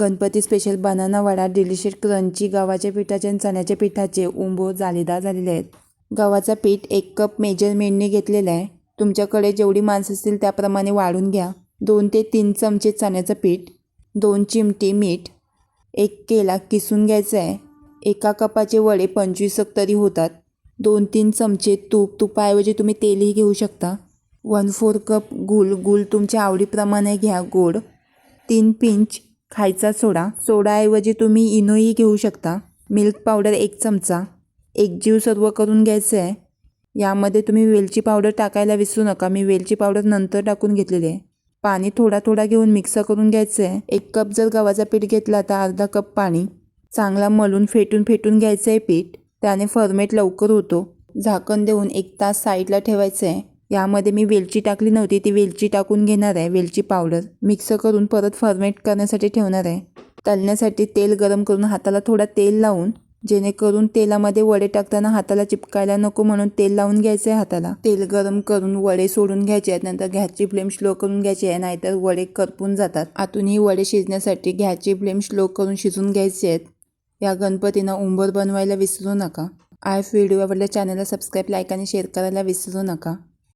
Ganpati special banana vada delicious crunchy गव्हाच्या पिठाचे आणि चण्याच्या पिठाचे उंबो जालीदार झालेले आहेत. गव्हाचा पीठ एक कप मेजरमेंटने घेतलेला आहे. तुमच्याकडे जेवढी माणसं असतील त्याप्रमाणे वाढून घ्या. दोन ते तीन चमचे चण्याचं पीठ दोन चिमटी मीठ एक केला किसून घ्यायचा आहे. एका कपाचे वडे पंचवीस तरी होतात. दोन तीन चमचे तूप तुपाऐवजी तुम्ही तेलही घेऊ शकता. वन फोर कप गुल गूळ तुमच्या आवडीप्रमाणे घ्या गोड. तीन पिंच खायचा सोडा. सोडाऐवजी तुम्ही इनोई घेऊ शकता. मिल्क पावडर एक चमचा. एक जीव सर्व करून घ्यायचं आहे. यामध्ये तुम्ही वेलची पावडर टाकायला विसरू नका. मी वेलची पावडर नंतर टाकून घेतलेली आहे. पाणी थोडा थोडा घेऊन मिक्स करून घ्यायचं आहे. एक कप जर गव्हाचा पीठ घेतला तर अर्धा कप पाणी. चांगला मलून फेटून फेटून घ्यायचं आहे पीठ. त्याने फर्मेट लवकर होतो. झाकण देऊन एक तास साईडला ठेवायचं आहे. यामध्ये मी वेलची टाकली नव्हती ती वेलची टाकून घेणार आहे. वेलची पावडर मिक्स करून परत फर्मेट करण्यासाठी ठेवणार आहे. तळण्यासाठी तेल गरम करून हाताला थोडा तेल लावून जेणेकरून तेलामध्ये वडे टाकताना हाताला चिपकायला नको म्हणून तेल लावून घ्यायचं आहे हाताला. तेल गरम करून वडे सोडून घ्यायचे आहेत नंतर गॅसची फ्लेम स्लो करून घ्यायची आहे नाहीतर वडे करपून जातात. आतूनही वडे शिजण्यासाठी गॅसची फ्लेम स्लो करून शिजून घ्यायचे आहेत. या गणपतींना उंबर बनवायला विसरू नका. आय व्हिडिओ आवडल्या चॅनलला सबस्क्राईब लाईक आणि शेअर करायला विसरू नका.